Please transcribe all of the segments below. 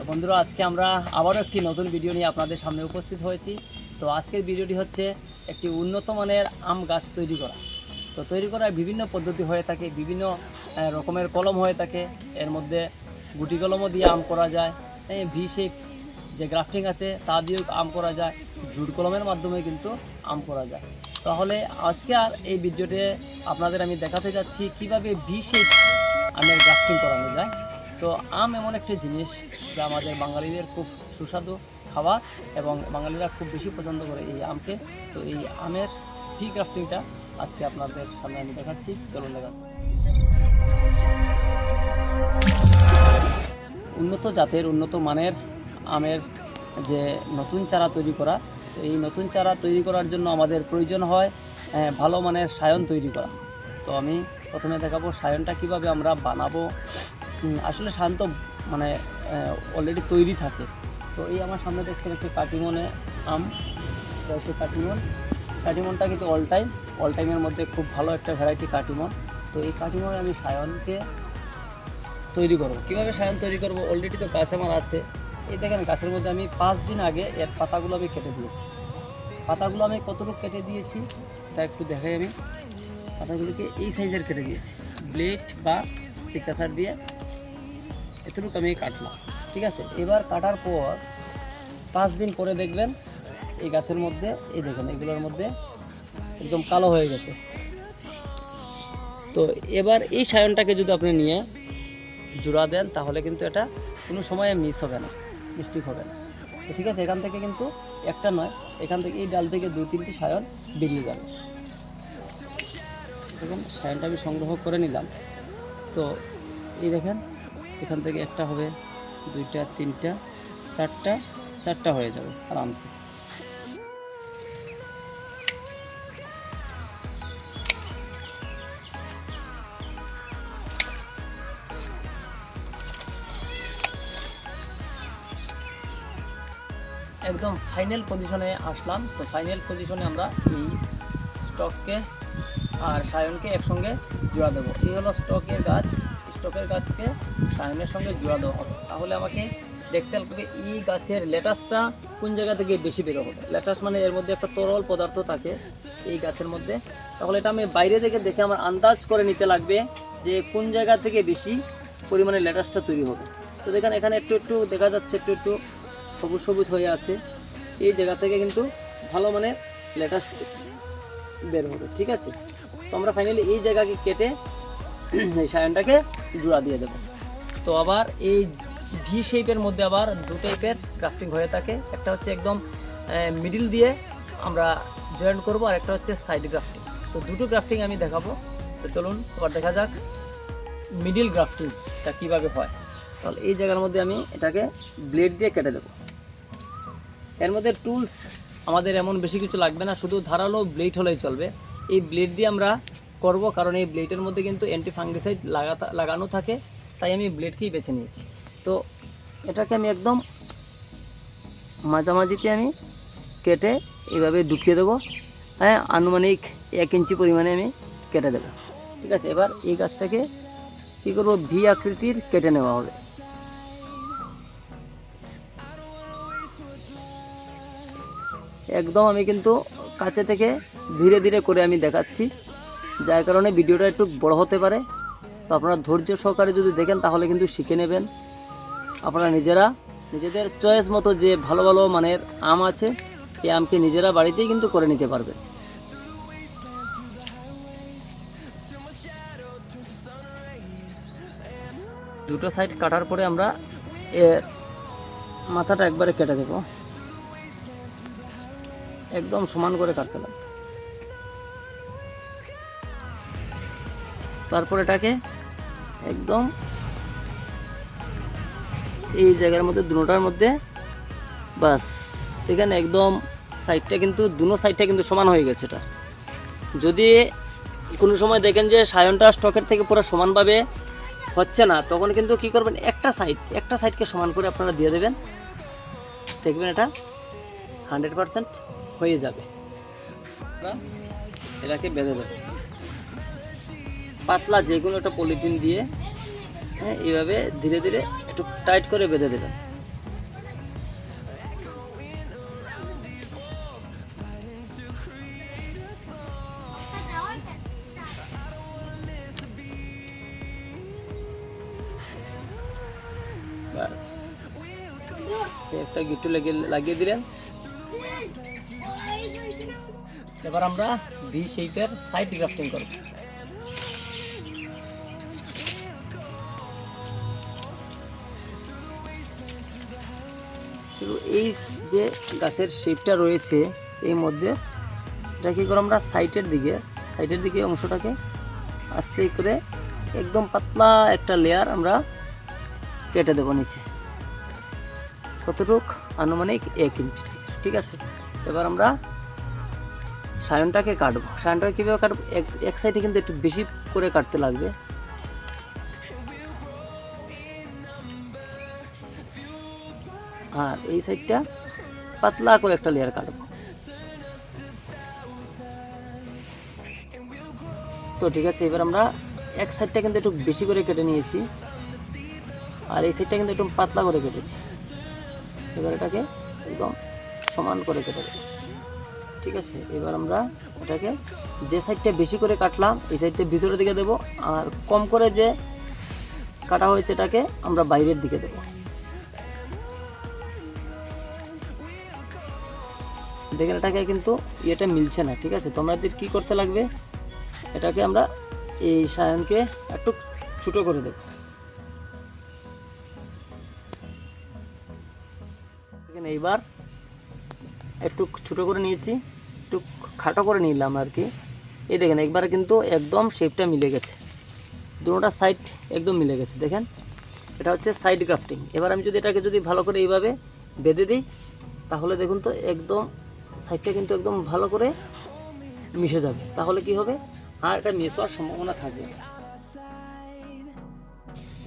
তো বন্ধুরা, আজকে আমরা আবারও একটি নতুন ভিডিও নিয়ে আপনাদের সামনে উপস্থিত হয়েছি। তো আজকের ভিডিওটি হচ্ছে একটি উন্নত মানের আম গাছ তৈরি করা। তো তৈরি করার বিভিন্ন পদ্ধতি হয়ে থাকে, বিভিন্ন রকমের কলম হয়ে থাকে। এর মধ্যে গুটি কলমও দিয়ে আম করা যায়। ভি শেপ যে গ্রাফটিং আছে, তা দিয়েও আম করা যায়। জুট কলমের মাধ্যমে কিন্তু আম করা যায়। তাহলে আজকে আর এই ভিডিওতে আপনাদের আমি দেখাতে যাচ্ছি কীভাবে ভি শেপ আমের গ্রাফটিং করানো যায়। তো আম এমন একটি জিনিস যা আমাদের বাঙালিদের খুব সুস্বাদু খাবার এবং বাঙালিরা খুব বেশি পছন্দ করে এই আমকে। তো এই আমের ফি গ্রাফটিংটা আজকে আপনাদের সামনে আমি দেখাচ্ছি। চলুন দেখা উন্নত জাতের, উন্নত মানের আমের যে নতুন চারা তৈরি করা, এই নতুন চারা তৈরি করার জন্য আমাদের প্রয়োজন হয় ভালো মানের সায়ন তৈরি করা। তো আমি প্রথমে দেখাবো সায়নটা কীভাবে আমরা বানাবো আসলে সায়ন তো মানে অলরেডি তৈরি থাকে। তো এই আমার সামনে দেখছেন একটি কাটিমনে আম এটা হচ্ছে কাটিমন। কাটিমনটা কিন্তু অল টাইম অল টাইমের মধ্যে খুব ভালো একটা ভ্যারাইটি কাটিমন। তো এই কাটিমনে আমি সায়নকে তৈরি করব। কীভাবে সায়ন তৈরি করব? অলরেডি তো গাছ আমার আছে। এই দেখেন গাছের মধ্যে আমি পাঁচ দিন আগে এর পাতাগুলো আমি কেটে দিয়েছি। পাতাগুলো আমি কতটুকু কেটে দিয়েছি? এটা একটু দেখাই আমি। পাতাগুলোকে এই সাইজের কেটে দিয়েছি। ব্লেড বা সিকাসার দিয়ে এতটুকু আমি কাটলাম। ঠিক আছে? এবার কাটার পর পাঁচ দিন পরে দেখবেন এই গাছের মধ্যে, এই দেখেন, এগুলোর মধ্যে একদম কালো হয়ে গেছে। তো এবার এই সায়নটাকে যদি আপনি নিয়ে জোড়া দেন, তাহলে কিন্তু এটা কোনো সময়ে মিস হবে না মিস্টেক হবে না। তো ঠিক আছে? এখান থেকে কিন্তু একটা নয়, এখান থেকে এই ডাল থেকে দুই তিনটি সায়ন বেরিয়ে যাবে। দেখুন, সায়নটা আমি সংগ্রহ করে নিলাম। তো এই দেখেন এখান থেকে একটা হবে, দুইটা, তিনটা, চারটা চারটা হয়ে যাবে আরামসে। একদম ফাইনাল পজিশনে আসলাম। তো ফাইনাল পজিশনে আমরা এই স্টককে আর সায়নকে একসঙ্গে জোড়া দেবো। এই হলো স্টকের গাছ। স্টকের গাছকে টাইমের সঙ্গে জোড়া দেওয়া হবে। তাহলে আমাকে দেখতে হবে এই গাছের লেটাসটা কোন জায়গা থেকে বেশি বেরো হবে। লেটাস মানে এর মধ্যে একটা তরল পদার্থ থাকে এই গাছের মধ্যে। তাহলে এটা আমি বাইরে থেকে দেখে আমার আন্দাজ করে নিতে লাগবে যে কোন জায়গা থেকে বেশি পরিমাণে লেটাসটা তৈরি হবে। তো দেখেন এখানে একটু একটু দেখা যাচ্ছে, একটু একটু সবুজ সবুজ হয়ে আছে। এই জায়গা থেকে কিন্তু ভালো মানে লেটাস বের হবে, ঠিক আছে? তো আমরা ফাইনালি এই জায়গাকে কেটে এই সায়নটাকে জোড়া দিয়ে দেবো। তো আবার এই ভি শেপের মধ্যে আবার দু টাইপের ক্রাফটিং হয়ে থাকে। একটা হচ্ছে একদম মিডিল দিয়ে আমরা জয়েন করব আর একটা হচ্ছে সাইড গ্রাফটিং তো দুটো গ্রাফটিং আমি দেখাবো। তো চলুন, এবার দেখা যাক মিডিল গ্রাফটিংটা কীভাবে হয়। তাহলে এই জায়গার মধ্যে আমি এটাকে ব্লেড দিয়ে কেটে দেবো। এর মধ্যে টুলস আমাদের এমন বেশি কিছু লাগবে না, শুধু ধারালো ব্লেড হলেই চলবে। এই ব্লেড দিয়ে আমরা করব, কারণ এই ব্লেডের মধ্যে কিন্তু অ্যান্টি ফাঙ্গিসাইড লাগাতা লাগানো থাকে, তাই আমি ব্লেডকেই বেছে নিয়েছি। তো এটাকে আমি একদম মাঝামাঝিতে আমি কেটে এইভাবে ঢুকিয়ে দেবো। হ্যাঁ আনুমানিক এক ইঞ্চি পরিমাণে আমি কেটে দেবো। ঠিক আছে, এবার এই গাছটাকে কী করব? ভি আকৃতির কেটে নেওয়া হবে। একদম আমি কিন্তু কাছে থেকে ধীরে ধীরে করে আমি দেখাচ্ছি। যার কারণে ভিডিওটা একটু বড় হতে পারে। তো আপনারা ধৈর্য সহকারে যদি দেখেন, তাহলে কিন্তু শিখে নেবেন। আপনারা নিজেরা, নিজেদের চয়েস মতো যে ভালো ভালো মানের আম আছে, এই আমকে নিজেরা বাড়িতেই কিন্তু করে নিতে পারবেন। দুটো সাইড কাটার পরে আমরা এর মাথাটা একবারে কেটে দেবো। একদম সমান করে কাটতে লাগবে। তারপর এটাকে একদম এই জায়গার মধ্যে, দুটার মধ্যে, বাস। এখানে একদম সাইডটা কিন্তু, দুনো সাইডটা কিন্তু সমান হয়ে গেছে এটা। যদি কোনো সময় দেখেন যে সায়নটা স্টকের থেকে পুরো সমানভাবে হচ্ছে না, তখন কিন্তু কি করবেন, একটা সাইড, একটা সাইডকে সমান করে আপনারা দিয়ে দেবেন। দেখবেন এটা হান্ড্রেড পারসেন্ট হয়ে যাবে। এটাকে বেঁধে দেবো পাতলা যে কোনো একটা পলিথিন দিয়ে হ্যাঁ এইভাবে ধীরে ধীরে একটু টাইট করে বেঁধে দেবেন। ব্যাস। একটা গিট্টু লাগিয়ে লাগিয়ে দিলেন। এবার আমরা ভি শেপের সাইড গ্রাফটিং করব। কিন্তু এই যে গাছের শেপটা রয়েছে এই মধ্যে, এটা কী করে আমরা সাইটের দিকে সাইটের দিকে অংশটাকে আস্তে করে একদম পাতলা একটা লেয়ার আমরা কেটে দেবো নিচে। কতটুক? আনুমানিক এক ইঞ্চি ঠিক আছে? এবার আমরা সায়নটাকে কাটবো। সায়নটাকে কীভাবে কাটবো? এক এক সাইডে কিন্তু একটু বেশি করে কাটতে লাগবে। আর এই সাইডটা পাতলা করে একটা লেয়ার কাটবো। তো ঠিক আছে, এবার আমরা এক সাইডটা কিন্তু একটু বেশি করে কেটে নিয়েছি আর এই সাইডটা কিন্তু একটু পাতলা করে কেটেছি। এবার এটাকে একদম সমান করে কেটে দেবো ঠিক আছে, এবার আমরা এটাকে যে সাইডটা বেশি করে কাটলাম, এই সাইডটা ভিতরের দিকে দেবো আর কম করে যে কাটা হয়েছে এটাকে আমরা বাইরের দিকে দেবো। দেখেন এটাকে কিন্তু ইয়েটা মিলছে না, ঠিক আছে? তোমাদের কি করতে লাগবে? এটাকে আমরা এই সায়নকে একটু ছোটো করে দেব। এইবার একটু ছোটো করে নিয়েছি, একটু খাটো করে নিলাম আর কি। এই দেখেন, একবার কিন্তু একদম শেপটা মিলে গেছে। দুটোটা সাইড একদম মিলে গেছে, দেখেন? এটা হচ্ছে সাইড গ্রাফটিং এবার আমি যদি এটাকে যদি ভালো করে এইভাবে বেঁধে দিই, তাহলে দেখুন তো একদম সাইডটা কিন্তু একদম ভালো করে মিশে যাবে। তাহলে কি হবে? আর এটা মিস হওয়ার সম্ভাবনা থাকবে।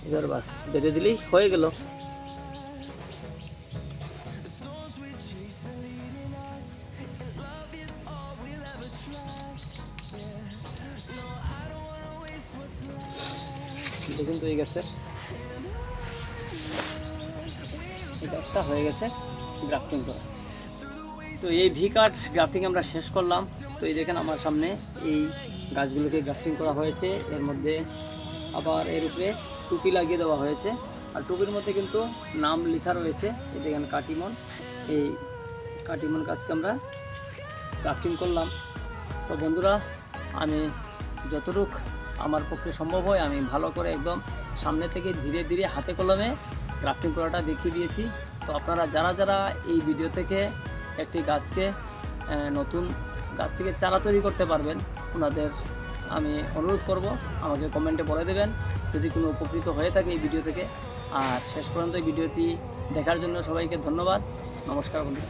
এবার বাস, বেঁধে দিলেই হয়ে গেল। দেখুন তো এই গাছের এই গাছটা হয়ে গেছে, গ্রাফটিং করা। তো এই ভি কাট গ্রাফটিং আমরা শেষ করলাম। তো এই দেখেন আমার সামনে এই গাছগুলোকে গ্রাফটিং করা হয়েছে। এর মধ্যে আবার এর উপরে টুপি লাগিয়ে দেওয়া হয়েছে। আর টুপির মধ্যে কিন্তু নাম লেখা রয়েছে। এই দেখেন কাটিমন। এই কাটিমন গাছকে আমরা গ্রাফটিং করলাম। তো বন্ধুরা, আমি যতটুক আমার পক্ষে সম্ভব হয়, আমি ভালো করে একদম সামনে থেকে ধীরে ধীরে হাতে কলমে গ্রাফটিং করাটা দেখিয়ে দিয়েছি। তো আপনারা যারা যারা এই ভিডিও থেকে একটি গাছকে নতুন গাছ থেকে চারা তৈরি করতে পারবেন, ওনাদের আমি অনুরোধ করব, আমাকে কমেন্টে বলে দেবেন যদি কোনো উপকৃত হয়ে থাকে এই ভিডিও থেকে। আর শেষ পর্যন্ত এই ভিডিওটি দেখার জন্য সবাইকে ধন্যবাদ। নমস্কার বন্ধু